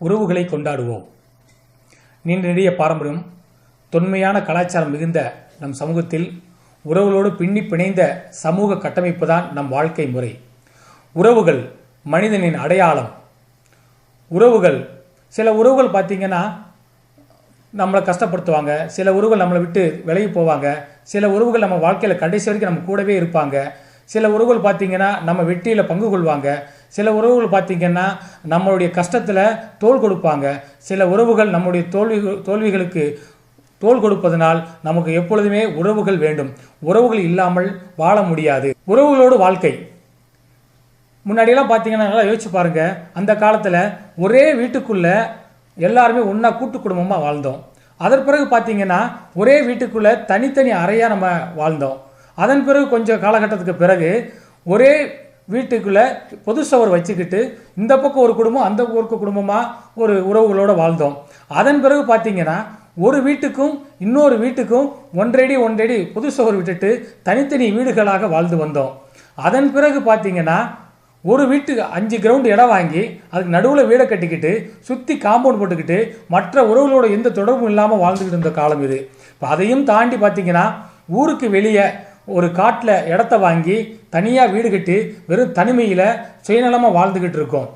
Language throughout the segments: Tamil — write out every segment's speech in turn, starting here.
உறவுகளை கொண்டாடுவோம். நீண்ட நெடிய பாரம்பரியம் தொன்மையான கலாச்சாரம் மிகுந்த நம் சமூகத்தில் உறவுகளோடு பின்னி பிணைந்த சமூக கட்டமைப்பு தான் நம் வாழ்க்கை முறை. உறவுகள் மனிதனின் அடையாளம். உறவுகள் சில உறவுகள் பார்த்தீங்கன்னா நம்மளை கஷ்டப்படுத்துவாங்க சில உறவுகள் நம்மளை விட்டு விலகி போவாங்க சில உறவுகள் நம்ம வாழ்க்கையில் கடைசி வரைக்கும் நம்ம கூடவே இருப்பாங்க சில உறவுகள் பார்த்தீங்கன்னா நம்ம வெற்றியில் பங்கு கொள்வாங்க சில உறவுகள் பார்த்திங்கன்னா நம்மளுடைய கஷ்டத்தில் தோல் கொடுப்பாங்க. சில உறவுகள் நம்முடைய தோல்வி தோல்விகளுக்கு தோல் கொடுப்பதனால் நமக்கு எப்பொழுதுமே உறவுகள் வேண்டும். உறவுகள் இல்லாமல் வாழ முடியாது. உறவுகளோடு வாழ்க்கை. முன்னாடியெல்லாம் பார்த்தீங்கன்னா நல்லா யோசிச்சு பாருங்க. அந்த காலத்தில் ஒரே வீட்டுக்குள்ளே எல்லாருமே ஒன்றா கூட்டு குடும்பமாக வாழ்ந்தோம். அதன் பிறகு பார்த்தீங்கன்னா ஒரே வீட்டுக்குள்ளே தனித்தனி அறையாக நம்ம வாழ்ந்தோம். அதன் பிறகு கொஞ்சம் காலகட்டத்துக்கு பிறகு ஒரே வீட்டுக்குள்ளே பொது சவர் வச்சுக்கிட்டு இந்த பக்கம் ஒரு குடும்பம் அந்த ஊருக்கு குடும்பமாக ஒரு உறவுகளோடு வாழ்ந்தோம். அதன் பிறகு பார்த்தீங்கன்னா ஒரு வீட்டுக்கும் இன்னொரு வீட்டுக்கும் ஒன்றடி ஒன்றடி பொது சவர் விட்டுட்டு தனித்தனி வீடுகளாக வாழ்ந்து வந்தோம். அதன் பிறகு பார்த்தீங்கன்னா ஒரு வீட்டுக்கு அஞ்சு கிரவுண்டு இடம் வாங்கி அதுக்கு நடுவில் வீடை கட்டிக்கிட்டு சுற்றி காம்பவுண்ட் போட்டுக்கிட்டு மற்ற உறவுகளோட எந்த தொடர்பும் இல்லாமல் வாழ்ந்துக்கிட்டு இருந்த காலம் இது. இப்போ அதையும் தாண்டி பார்த்தீங்கன்னா ஊருக்கு வெளியே ஒரு காட்டில் இடத்த வாங்கி தனியாக வீடு கட்டி வெறும் தனிமையில் சுயநலமாக வாழ்ந்துக்கிட்டு இருக்கோம்.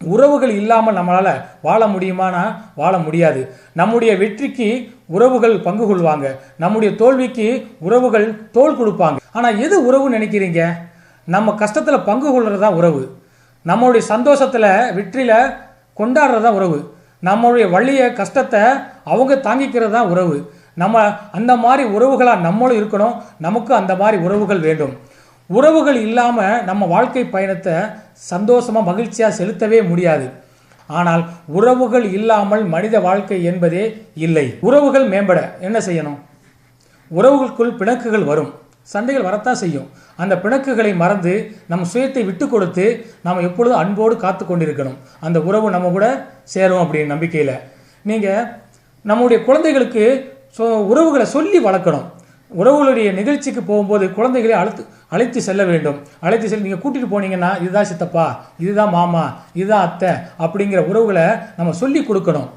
உறவுகள் இல்லாமல் நம்மளால் வாழ முடியுமானா வாழ முடியாது. நம்முடைய வெற்றிக்கு உறவுகள் பங்கு கொள்வாங்க. நம்முடைய தோல்விக்கு உறவுகள் தோல் கொடுப்பாங்க. ஆனால் எது உறவு நினைக்கிறீங்க? நம்ம கஷ்டத்தில் பங்கு கொள்கிறது தான் உறவு. நம்மளுடைய சந்தோஷத்தில் வெற்றியில் கொண்டாடுறது தான் உறவு. நம்மளுடைய வழியை கஷ்டத்தை அவங்க தாங்கிக்கிறது தான் உறவு. நம்ம அந்த மாதிரி உறவுகளாக நம்மளும் இருக்கணும். நமக்கு அந்த மாதிரி உறவுகள் வேண்டும். உறவுகள் இல்லாமல் நம்ம வாழ்க்கை பயணத்தை சந்தோஷமாக மகிழ்ச்சியாக செலுத்தவே முடியாது. ஆனால் உறவுகள் இல்லாமல் மனித வாழ்க்கை என்பதே இல்லை. உறவுகள் மேம்பட என்ன செய்யணும்? உறவுகளுக்குள் பிணக்குகள் வரும். சண்டைகள் வரத்தான் செய்யும். அந்த பிணக்குகளை மறந்து நம் சுயத்தை விட்டு கொடுத்து நாம் எப்பொழுதும் அன்போடு காத்து கொண்டிருக்கணும். அந்த உறவு நம்ம கூட சேரும் அப்படின்னு நம்பிக்கையில். நீங்கள் நம்முடைய குழந்தைகளுக்கு ஸோ உறவுகளை சொல்லி வளர்க்கணும். உறவுகளுடைய நிகழ்ச்சிக்கு போகும்போது குழந்தைகளை அழைத்து அழைத்து செல்ல வேண்டும். அழைத்து செல் நீங்கள் கூட்டிகிட்டு போனீங்கன்னா இதுதான் சித்தப்பா இதுதான் மாமா இதுதான் அத்தை அப்படிங்கிற உறவுகளை நம்ம சொல்லி கொடுக்கணும்.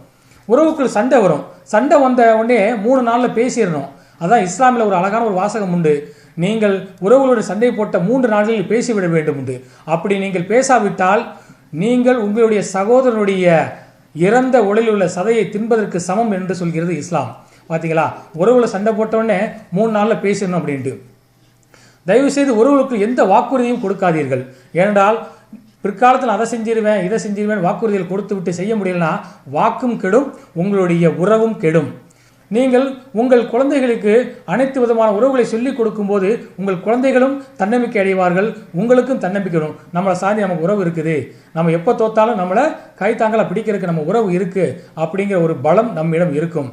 உறவுக்குள் சண்டை வரும். சண்டை வந்த உடனே மூணு நாளில் பேசிடணும். அதான் இஸ்லாமில் ஒரு அழகான ஒரு வாசகம் உண்டு. நீங்கள் உறவுகளுடைய சண்டை போட்ட மூன்று நாட்களில் பேசிவிட வேண்டும் உண்டு. அப்படி நீங்கள் பேசாவிட்டால் நீங்கள் உங்களுடைய சகோதரனுடைய இறந்த உடலில் உள்ள சதையை தின்பதற்கு சமம் என்று சொல்கிறது இஸ்லாம். பார்த்தீங்களா உறவுகளை சண்டை போட்டோன்னே மூணு நாளில் பேசணும் அப்படின்ட்டு. தயவு செய்து உறவுகளுக்கு எந்த வாக்குறுதியும் கொடுக்காதீர்கள். ஏனென்றால் பிற்காலத்தில் அதை செஞ்சிருவேன் இதை செஞ்சிருவேன் வாக்குறுதிகள் கொடுத்து விட்டு செய்ய முடியலனா வாக்கும் கெடும் உங்களுடைய உறவும் கெடும். நீங்கள் உங்கள் குழந்தைகளுக்கு அனைத்து விதமான உறவுகளை சொல்லிக் கொடுக்கும்போது உங்கள் குழந்தைகளும் தன்னம்பிக்கை அடைவார்கள் உங்களுக்கும் தன்னம்பிக்கை வரும். நம்மளை சார்ந்து நமக்கு உறவு இருக்குது. நம்ம எப்போ தோத்தாலும் நம்மளை கைத்தாங்கலை பிடிக்கிறதுக்கு நம்ம உறவு இருக்குது அப்படிங்கிற ஒரு பலம் நம்மிடம் இருக்கும்.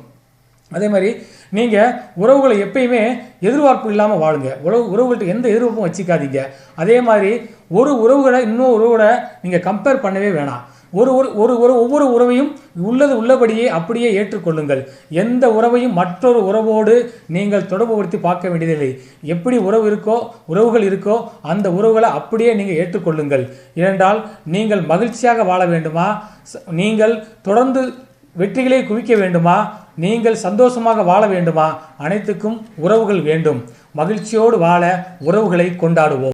அதே மாதிரி நீங்கள் உறவுகளை எப்பயுமே எதிர்பார்ப்பு இல்லாமல் வாழுங்க. உறவு உறவுகள்கிட்ட எந்த எதிர்பார்ப்பும் வச்சுக்காதீங்க. அதே மாதிரி ஒரு உறவுகளை இன்னொரு உறவோட நீங்கள் கம்பேர் பண்ணவே வேணாம். ஒரு ஒரு ஒரு ஒரு ஒவ்வொரு உறவையும் உள்ளது உள்ளபடியே அப்படியே ஏற்றுக்கொள்ளுங்கள். எந்த உறவையும் மற்றொரு உறவோடு நீங்கள் தொடர்புபடுத்தி பார்க்க வேண்டியதில்லை. எப்படி உறவு இருக்கோ உறவுகள் இருக்கோ அந்த உறவுகளை அப்படியே நீங்கள் ஏற்றுக்கொள்ளுங்கள். ஏனென்றால் நீங்கள் மகிழ்ச்சியாக வாழ வேண்டுமா? நீங்கள் தொடர்ந்து வெற்றிகளை குவிக்க வேண்டுமா? நீங்கள் சந்தோஷமாக வாழ வேண்டுமா? அனைத்துக்கும் உறவுகள் வேண்டும். மகிழ்ச்சியோடு வாழ உறவுகளை கொண்டாடுவோம்.